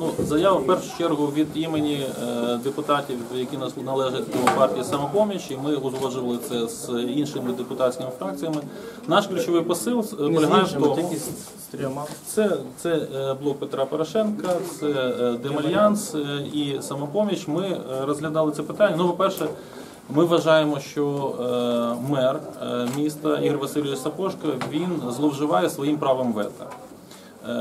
Ну, заява в першу чергу від імені е, депутатів, які нас належать до партії самопоміч, і ми узгоджували це з іншими депутатськими фракціями. Наш ключовий посил е, полягає в тому, це, це е, блок Петра Порошенка, це Демальянс і самопоміч. Ми розглядали це питання. Ну, по-перше, ми вважаємо, що мер міста Ігор Васильович Сапожко він зловживає своїм правом вето. Е,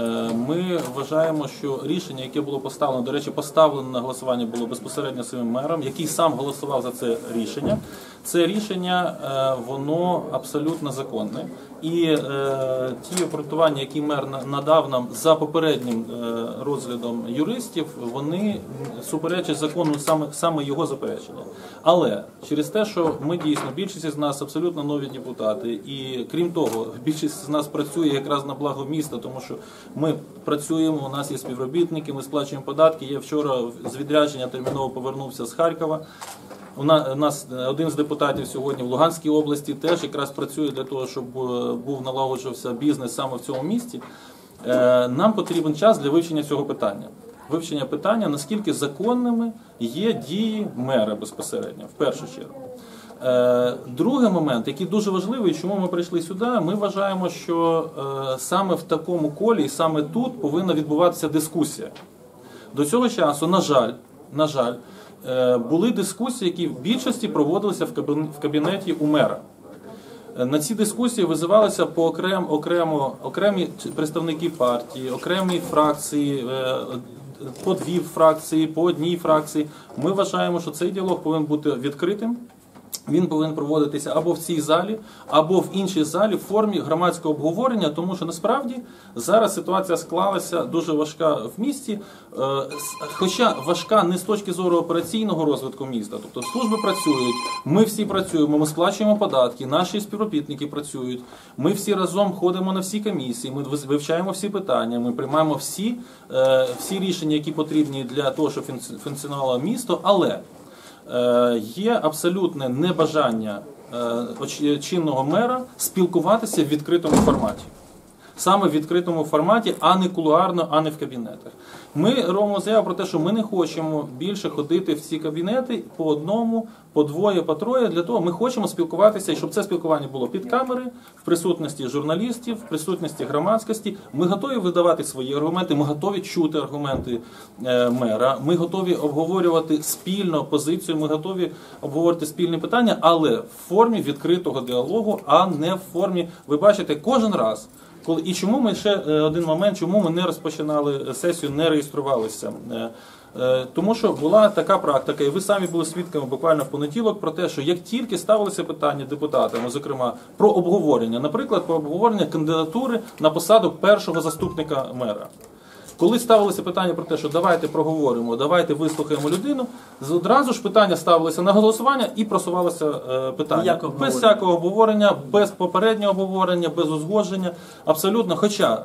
Ми вважаємо, що рішення, яке було поставлено, до речі, поставлено на голосування було безпосередньо своїм мером, який сам голосував за це рішення. Це рішення е, воно абсолютно законне. І е, ті обґрунтування, які мер на- надав нам за попереднім е, розглядом юристів, вони суперечать закону саме, саме його заперечення. Але через те, що ми дійсно більшість з нас абсолютно нові депутати, і крім того, більшість з нас працює якраз на благо міста, тому що ми працюємо, у нас є співробітники, ми сплачуємо податки. Я вчора з відрядження терміново повернувся з Харкова. У на- у нас е, один з депутатів сьогодні в Луганській області теж якраз працює для того, щоб е, був налагоджувався бізнес саме в цьому місті. Е, Нам потрібен час для вивчення цього питання. Вивчення питання, наскільки законними є дії мера безпосередньо, в першу чергу. Другий момент, який дуже важливий, чому ми прийшли сюди, ми вважаємо, що саме в такому колі і саме тут повинна відбуватися дискусія. До цього часу, на жаль, на жаль, були дискусії, які в більшості проводилися в кабінеті у мера. Е, На ці дискусії визивалися по окрем, окремо окремі представники партії, окремі фракції, е, по дві фракції, по одній фракції. Ми вважаємо, що цей діалог повинен бути відкритим. Він повинен проводитися або в цій залі, або в іншій залі в формі громадського обговорення, тому що насправді зараз ситуація склалася дуже важка в місті, е, хоча важка не з точки зору операційного розвитку міста. Тобто служби працюють, ми всі працюємо, ми сплачуємо податки, наші співробітники працюють. Ми всі разом ходимо на всі комісії, ми вивчаємо всі питання, ми приймаємо всі, е, всі рішення, які потрібні для того, щоб функці- функціонувало місто, але є абсолютне небажання е, оч- чинного мера спілкуватися в відкритому форматі. Саме в відкритому форматі, а не кулуарно, а не в кабінетах. Ми робимо заяву про те, що ми не хочемо більше ходити в ці кабінети по одному, по двоє, по троє. Для того ми хочемо спілкуватися, і щоб це спілкування було під камери, в присутності журналістів, в присутності громадськості. Ми готові видавати свої аргументи, ми готові чути аргументи е, мера. Ми готові обговорювати спільно позицію. Ми готові обговорити спільні питання, але в формі відкритого діалогу, а не в формі. Ви бачите, кожен раз. Коли і чому ми ще е, один момент, чому ми не розпочинали е, сесію, не реєструвалися? Е, Тому що була така практика, і ви самі були свідками буквально понеділок про те, що як тільки ставилися питання депутатами, зокрема про обговорення, наприклад, про обговорення кандидатури на посаду першого заступника мера. Коли ставилося питання про те, що давайте проговоримо, давайте вислухаємо людину, одразу ж питання ставилися на голосування і просувалося е, питання Ніякого без обговорення. всякого обговорення, без попереднього обговорення, без узгодження. Абсолютно, хоча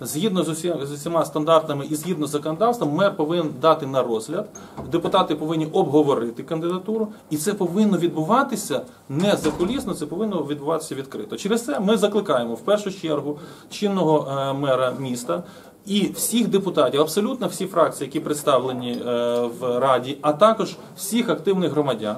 згідно з усі- з усіма стандартами і згідно з законодавством, мер повинен дати на розгляд, депутати повинні обговорити кандидатуру, і це повинно відбуватися не закулісно, це повинно відбуватися відкрито. Через це ми закликаємо в першу чергу чинного е, мера міста. І всіх депутатів, абсолютно всі фракції, які представлені е, в раді, а також всіх активних громадян,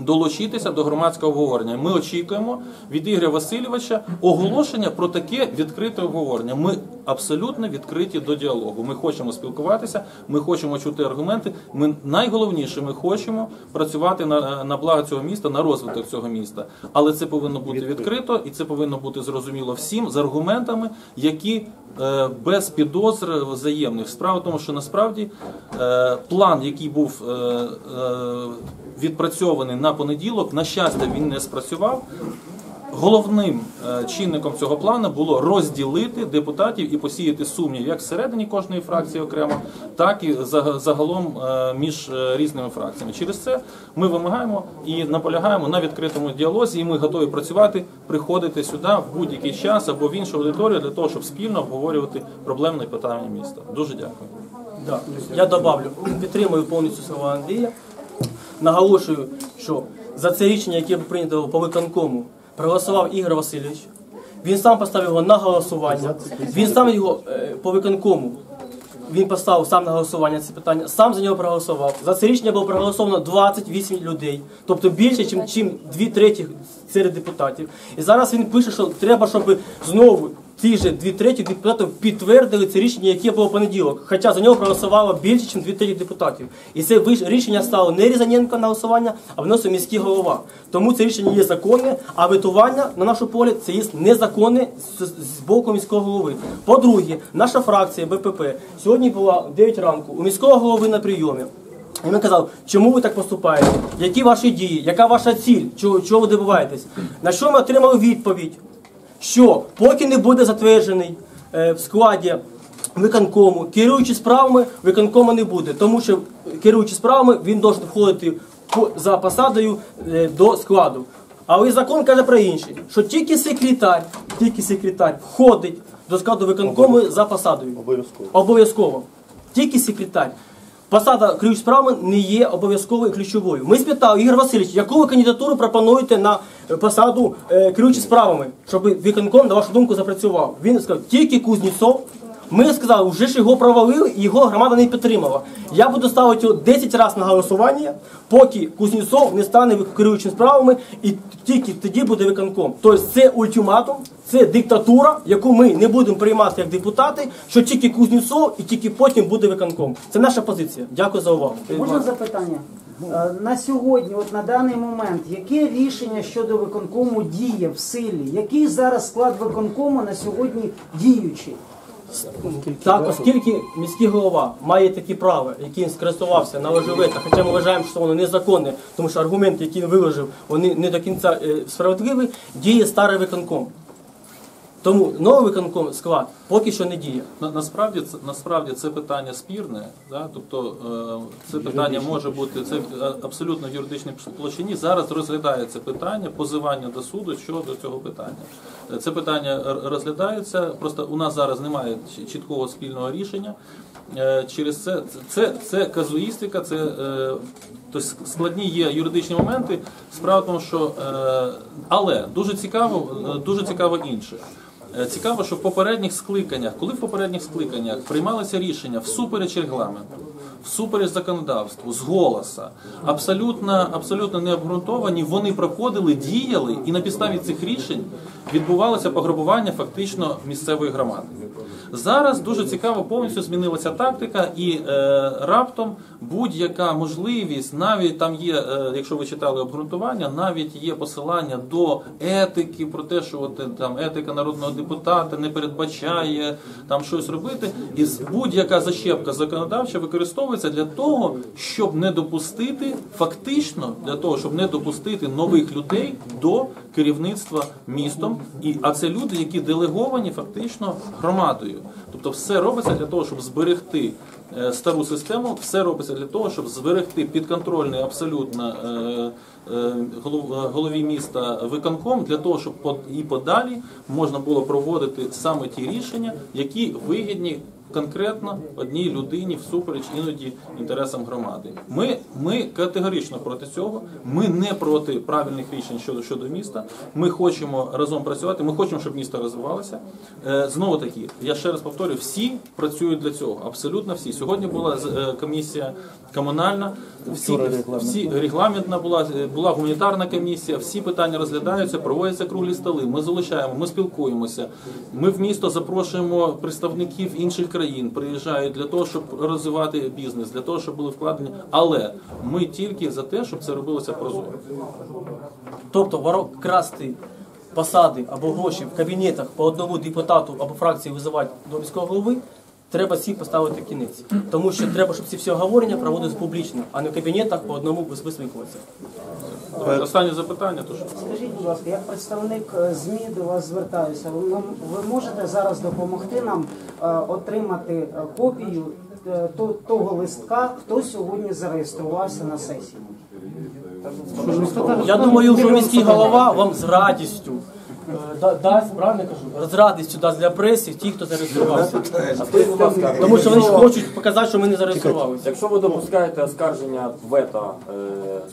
долучитися до громадського обговорення. Ми очікуємо від Ігоря Васильовича оголошення про таке відкрите обговорення. Ми абсолютно відкриті до діалогу. Ми хочемо спілкуватися, ми хочемо чути аргументи. Ми найголовніше, ми хочемо працювати на, на благо цього міста, на розвиток цього міста. Але це повинно бути відкрито і це повинно бути зрозуміло всім з аргументами, які е, без підозр взаємних. Справа в тому, що насправді е, план, який був е, е, відпрацьований на понеділок, на щастя, він не спрацював. Головним е, чинником цього плану було розділити депутатів і посіяти сумнів як всередині кожної фракції окремо, так і за- загалом е, між е, різними фракціями. Через це ми вимагаємо і наполягаємо на відкритому діалозі, і ми готові працювати, приходити сюди в будь-який час або в іншу аудиторію для того, щоб спільно обговорювати проблемне питання міста. Дуже дякую. Да. Я добавлю, підтримую повністю слова Андрія. Наголошую, що за це рішення, яке прийнято по виконкому, проголосував Ігор Васильович. Він сам поставив його на голосування. Він сам його е, по виконкому він поставив сам на голосування це питання, сам за нього проголосував. За це рішення було проголосовано 28 людей, тобто більше, ніж чим дві треті серед депутатів. І зараз він пише, що треба, щоб знову ті ж дві треті депутатів підтвердили це рішення, яке було понеділок. Хоча за нього проголосувало більше, ніж дві треті депутатів. І це рішення стало не Різаненко на голосування, а вносив міський голова. Тому це рішення є законне, а ветування, на нашу полі, це є незаконне з, боку міського голови. По-друге, наша фракція БПП сьогодні була в 9 ранку у міського голови на прийомі. І він казав, чому ви так поступаєте? Які ваші дії? Яка ваша ціль? Чого, чого ви добиваєтесь? На що ми отримали відповідь? Що поки не буде затверджений е, в складі виконкому, керуючи справами, виконкому не буде, тому що керуючи справами він має входити за посадою е, до складу. Але закон каже про інше, що тільки секретар, тільки секретар входить до складу виконкому за посадою. Обов'язково. Обов'язково. Тільки секретар. Посада ключ справи не є обов'язковою ключовою. Ми спитали, Ігор Васильович, яку ви кандидатуру пропонуєте на посаду е, керуючий справами, щоб виконком, на вашу думку, запрацював? Він сказав, тільки Кузнєцов. Ми сказали, вже ж його провалили, і його громада не підтримала. Я буду ставити його 10 разів на голосування, поки Кузнєцов не стане керуючим справами, і тільки тоді буде виконком. Тобто це ультиматум, це диктатура, яку ми не будемо приймати як депутати, що тільки Кузнєцов і тільки потім буде виконком. Це наша позиція. Дякую за увагу. Можна запитання? Е, На сьогодні, от на даний момент, яке рішення щодо виконкому діє в силі? Який зараз склад виконкому на сьогодні діючий? Так, оскільки міський голова має такі права, які він скористувався на вето, хоча ми вважаємо, що воно незаконне, тому що аргументи, які він виложив, вони не до кінця е, справедливі, діє старий виконком. Тому новий виконком склад поки що не діє. На, насправді це насправді це питання спірне, да? тобто е, це питання може бути це е, абсолютно в юридичній площині. Зараз розглядається питання позивання до суду щодо цього питання. Е, Це питання р- розглядається. Просто у нас зараз немає ч- чіткого спільного рішення. Е, Через це це, це казуїстика, це е, тобто складні є юридичні моменти. Справа в тому, що е, але дуже цікаво, е, дуже цікаво інше. Е, Цікаво, що в попередніх скликаннях, коли в попередніх скликаннях приймалося рішення всупереч регламенту, всупереч законодавству, з голоса, абсолютно, абсолютно необґрунтовані, вони проходили, діяли, і на підставі цих рішень відбувалося пограбування фактично місцевої громади. Зараз дуже цікаво, повністю змінилася тактика, і е, раптом будь-яка можливість, навіть там є, е, якщо ви читали обґрунтування, навіть є посилання до етики про те, що от, е, там етика народного депутата не передбачає там щось робити, і будь-яка защепка законодавча використовується для того, щоб не допустити фактично для того, щоб не допустити нових людей до керівництва містом. І а це люди, які делеговані фактично громадою. Тобто, все робиться для того, щоб зберегти стару систему, все робиться для того, щоб зберегти підконтрольний абсолютно е, е, голов- е, голові міста виконком, для того, щоб і подалі можна було проводити саме ті рішення, які вигідні. Конкретно одній людині всупереч іноді інтересам громади. Ми, ми категорично проти цього. Ми не проти правильних рішень щодо щодо міста. Ми хочемо разом працювати. Ми хочемо, щоб місто розвивалося. Е, знову таки, я ще раз повторюю, всі працюють для цього. Абсолютно всі. Сьогодні була е, комісія комунальна, всі, всі регламентна була, е, була гуманітарна комісія. Всі питання розглядаються, проводяться круглі столи. Ми залучаємо, ми спілкуємося. Ми в місто запрошуємо представників інших країн, приїжджають для того, щоб розвивати бізнес, для того, щоб були вкладені. Але ми тільки за те, щоб це робилося прозоро. Тобто воро красти посади або гроші в кабінетах по одному депутату або фракції визивати до міського голови, треба всіх поставити кінець. Тому що треба, щоб ці всі оговорення проводились публічно, а не в кабінетах по одному Останнє запитання, то що? Скажіть, будь ласка, як представник е, ЗМІ до вас звертаюся, ви, ви можете зараз допомогти нам е, отримати е, копію е, то- того листка, хто сьогодні зареєструвався на сесії? Я думаю, що міський голова вам з радістю да- дасть, правильно я кажу, з радістю дасть для преси ті, хто зареєструвався. Скажіть, будь ласка, Тому що вони ж хочуть показати, що ми не зареєструвалися. Якщо ви допускаєте оскарження вето е,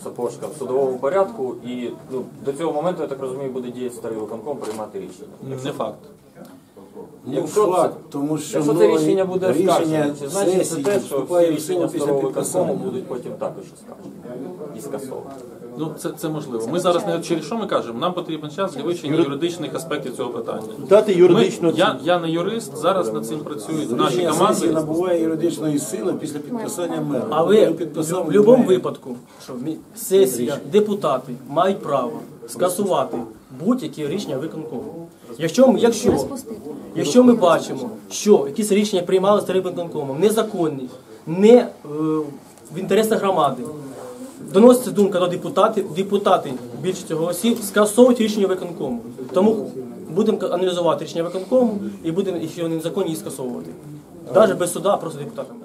Сапожка в судовому порядку, і ну, до цього моменту, я так розумію, буде діяти старий виконком приймати рішення. Не факт. Ну, Якщо факт, це- тому що Якщо це нові рішення буде рішення оскаржено, чи значить це сесії те, що вступає всі в силу рішення після старого підписання. виконкому будуть потім також оскаржені і скасовані? Ну це, це можливо. Ми зараз не через що ми кажемо. Нам потрібен час для вивчення юридичних аспектів цього питання. Дати Ми, юридичну я, я не юрист. Зараз над цим працюють наші команди. набуває юридичної сили після підписання мера. А ви в будь-якому випадку, що мі- сесія, депутати мають право скасувати будь-які рішення виконкому. Якщо ми, якщо, якщо ми бачимо, що якісь рішення приймали старим виконкомом незаконні, не е, в інтересах громади, доноситься думка до депутатів, депутати більшістю голосів скасовують рішення виконкому. Тому будемо аналізувати рішення виконкому і будемо, якщо вони незаконні, їх скасовувати. Навіть без суда, просто депутатами.